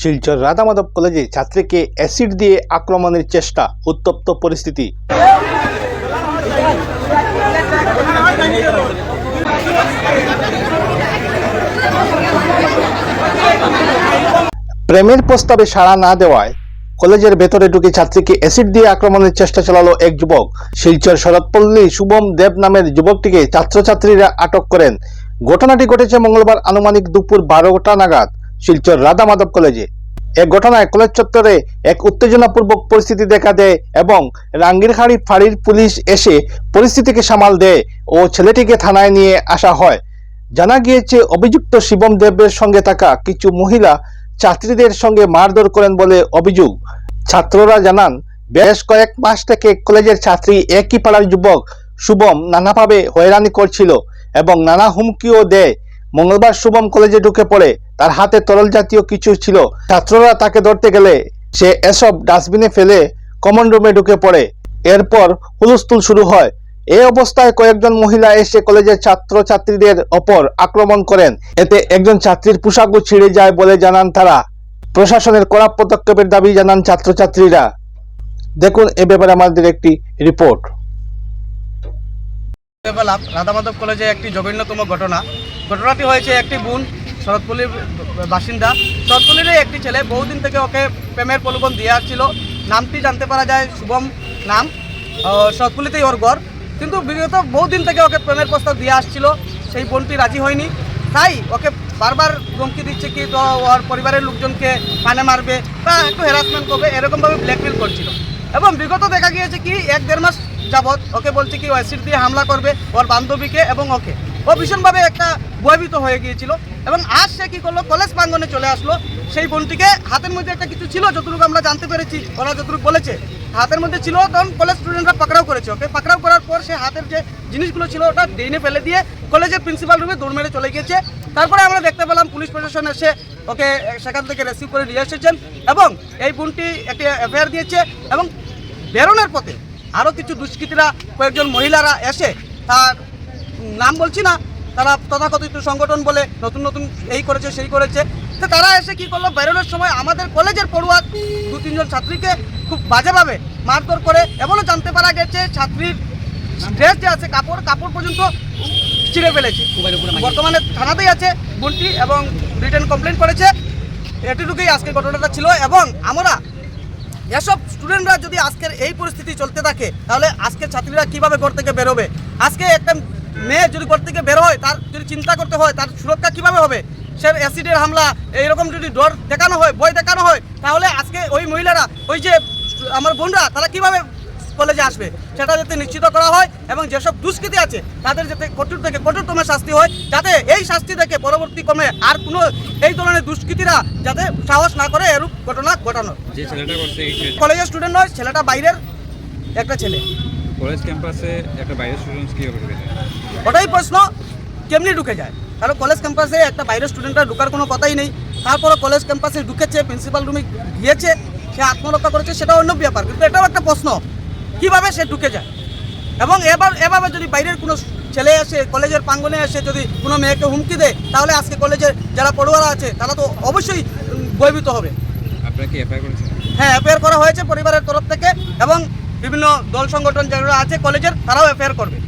শিলচর রাধামাধব কলেজে ছাত্রীকে অ্যাসিড দিয়ে আক্রমণের চেষ্টা, উত্তপ্ত পরিস্থিতি। প্রেমের প্রস্তাবে সাড়া না দেওয়ায় কলেজের ভেতরে ঢুকে ছাত্রীকে অ্যাসিড দিয়ে আক্রমণের চেষ্টা চালালো এক যুবক। শিলচর শরৎপল্লী শুভম দেব নামের যুবকটিকে ছাত্রছাত্রীরা আটক করেন। ঘটনাটি ঘটেছে মঙ্গলবার আনুমানিক দুপুর বারোটা নাগাদ। শিলচর রাধা মাধব কলেজে। এক ঘটনায় কলেজ চত্বরে এক উত্তেজনাপূর্বক পরিস্থিতি দেখা দেয় এবং রাঙ্গিরহাড়ি ফাঁড়ির পুলিশ এসে পরিস্থিতিকে সামাল দেয় ও ছেলেটিকে থানায় নিয়ে আসা হয়। জানা গিয়েছে, অভিযুক্ত শিবম দেবের সঙ্গে থাকা কিছু মহিলা ছাত্রীদের সঙ্গে মারধর করেন বলে অভিযোগ। ছাত্ররা জানান, বেশ কয়েক মাস থেকে কলেজের ছাত্রী একই পাড়ার যুবক শুভম নানাভাবে হয়রানি করছিল এবং নানা হুমকিও দেয় মঙ্গলবার শুভম কলেজে ঢুকে পড়ে। তার হাতে তরল জাতীয় কিছু ছিল। ছাত্ররা তাকে ধরতে গেলে সে এসব ডাস্টবিনে ফেলে কমন রুমে ঢুকে পড়ে। এরপর হুলস্থুল শুরু হয়। এই অবস্থায় কয়েকজন মহিলা এসে কলেজের ছাত্র ছাত্রীদের ওপর আক্রমণ করেন। এতে একজন ছাত্রীর পোশাকও ছিঁড়ে যায় বলে জানান তারা। প্রশাসনের কড়া পদক্ষেপের দাবি জানান ছাত্রছাত্রীরা। দেখুন এ ব্যাপারে আমাদের একটি রিপোর্ট। রাধামাধব কলেজে একটি জঘন্যতম ঘটনা। ঘটনাটি হয়েছে একটি বোন শরৎপল্লির বাসিন্দা। শরৎপল্লির একটি ছেলে বহুদিন থেকে ওকে প্রেমের প্রলোভন দিয়ে আসছিল। নামটি জানতে পারা যায় শুভম নাম। শরৎপল্লিতেই ওর ঘর কিন্তু বিগত বহুদিন থেকে ওকে প্রেমের প্রস্তাব দিয়ে আসছিল। সেই বোনটি রাজি হয়নি। তাই ওকে বারবার ধমকি দিচ্ছে কি, তো ওর পরিবারের লোকজনকে পানে মারবে, বা একটু হ্যারাসমেন্ট করবে, এরকমভাবে ব্ল্যাকমেল করছিল। এবং বিগত দেখা গিয়েছে কি, এক দেড় মাস যাবৎ ওকে বলছে কি, ও অ্যাসিড দিয়ে হামলা করবে ওর বান্ধবীকে এবং ওকে। ও ভীষণভাবে একটা ভয়ভীত হয়ে গিয়েছিল এবং আজ সে কি করল? কলেজ প্রাঙ্গনে চলে আসলো। সেই বোনটিকে হাতের মধ্যে একটা কিছু ছিল, যতটুকু আমরা জানতে পেরেছি, ওরা যতটুকু বলেছে, হাতের মধ্যে ছিল তখন কলেজ স্টুডেন্টরা পাকড়াও করেছে ওকে পাকড়াও করার পর সে হাতের যে জিনিসগুলো ছিল, ওটা ড্রেনে ফেলে দিয়ে কলেজের প্রিন্সিপাল রুমে দৌড় মেরে চলে গিয়েছে। তারপরে আমরা দেখতে পেলাম পুলিশ প্রশাসন এসে ওকে সেখান থেকে রিসিভ করে নিয়ে এসেছেন এবং এই বোনটি একটি এফআইআর দিয়েছে এবং বেরোনোর পথে আরও কিছু দুষ্কৃতীরা, কয়েকজন মহিলারা এসে তার নাম বলছি না তারা তথাকথিত সংগঠন বলে, নতুন নতুন এই করেছে, সেই করেছে। তো তারা এসে কি করল? বেরোনোর সময় আমাদের কলেজের পড়ুয়া দু, তিনজন ছাত্রীকে খুব বাজেভাবে মারধর করে, এমনও জানতে পারা গেছে ছাত্রীর ড্রেস যে আছে, কাপড় কাপড় পর্যন্ত ছিঁড়ে ফেলেছে। বর্তমানে থানাতেই আছে বোনটি এবং রিটার্ন কমপ্লেন করেছে। এটুকুই আজকে ঘটনাটা ছিল এবং আমরা এসব স্টুডেন্টরা যদি আজকের এই পরিস্থিতি চলতে থাকে, তাহলে আজকের ছাত্রীরা কীভাবে ঘর থেকে বেরোবে? আজকে একটা মেয়ে যদি ঘর থেকে বের হয় তার যদি চিন্তা করতে হয় তার সুরক্ষা কীভাবে হবে? সে অ্যাসিডের হামলা এইরকম যদি ডর দেখানো হয় ভয় দেখানো হয় তাহলে আজকে ওই মহিলারা ওই যে আমার বোনরা তারা কীভাবে কলেজে আসবে? সেটা যাতে নিশ্চিত করা হয় এবং যেসব দুষ্কৃতি আছে তাদের যাতে কঠোর থেকে কঠোরতম শাস্তি হয় যাতে এই শাস্তি থেকে পরবর্তী ক্রমে আর কোনো এই ধরনের দুষ্কৃতীরা যাতে সাহস না করে এরূপ ঘটনা ঘটানো কলেজের স্টুডেন্ট নয় ছেলেটা বাইরের একটা ছেলে। কলেজ ক্যাম্পাসে একটা বাইরের স্টুডেন্টস কীভাবে ঢুকে যায়? ওটাই প্রশ্ন। কেমনি ঢুকে যায়? কারণ কলেজ ক্যাম্পাসে একটা বাইরের স্টুডেন্টরা ঢুকার কোনো কথাই নেই। তারপরে কলেজ ক্যাম্পাসে ঢুকেছে প্রিন্সিপাল রুমে গিয়েছে সে আত্মরক্ষা করেছে সেটা অন্য ব্যাপার। কিন্তু এটাও একটা প্রশ্ন। কীভাবে সে ঢুকে যায়? এবং এবার এভাবে যদি বাইরের কোনো ছেলে এসে কলেজের প্রাঙ্গনে এসে যদি কোনো মেয়েকে হুমকি দেয় তাহলে আজকে কলেজের যারা পড়ুয়ারা আছে তারা তো অবশ্যই ভয়ভীত হবে। আপনারা কি এফআইআর করেছেন? হ্যাঁ এফআইআর করা হয়েছে পরিবারের তরফ থেকে এবং বিভিন্ন দল সংগঠন যেগুলো আছে কলেজের তারাও এফআইআর করবে।